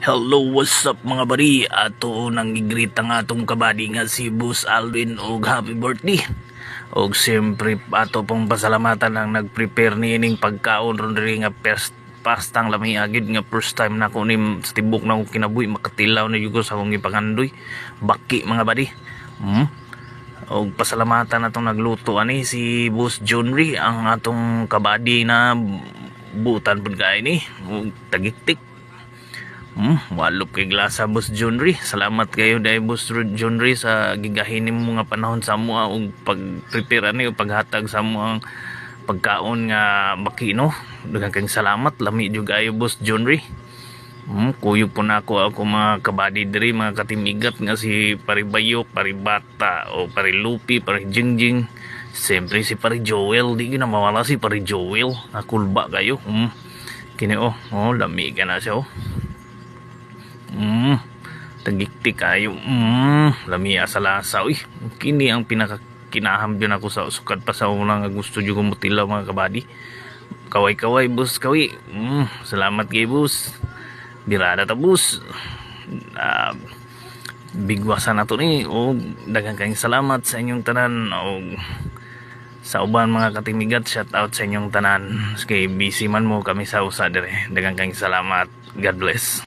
Hello, what's up mga bari? Ato nang igrita nga atong kabady nga si Boss Alwin og happy birthday. Og siyempre ato pong pasalamatan ang nag-prepare ni ining pagkaon ron diri nga first pastang lami agid nga first time na ko nim sa tibok na akong kinabuhi makatilaw na yugo sa akong ipangandoy. Baki mga bari. Hmm? og pasalamatan atong nagluto ani si Boss Junry ang atong kabady na butan pud kay ni og tagiktik Hmm, walop kay glasa Boss Junry. Salamat kayo dahil Boss Junry sa gigahin mo nga panahon sa mo og pag-prepare ani o paghatag sa mo ang pagkaon nga makino. Daghang kayong salamat. Lami jud kayo Boss Junry. Hmm, kuyo po na ako ako mga kabady diri mga katimigat nga si Paribayok, Paribata o Parilupi, Parijingjing. Siyempre si Pari Joel, di na mawala si Pari Joel. Nakulba kayo. Hmm. Kini oh, oh lami ka na siya oh. Mm, tagiktik kayo. Mm, lami sa lasa. Uy, kini ang pinaka kinahambyon ako sa sukat pa sa una gusto jud ko mga kabady. Kaway-kaway, boss, kawi. Mm, salamat kay boss. Birada ta, boss. Ah, bigwasan na to ni. O, daghang kayong salamat sa inyong tanan. O, sa uban mga katimigat, shout out sa inyong tanan. Kay busy man mo kami sa usa dire. Daghang kayong salamat. God bless.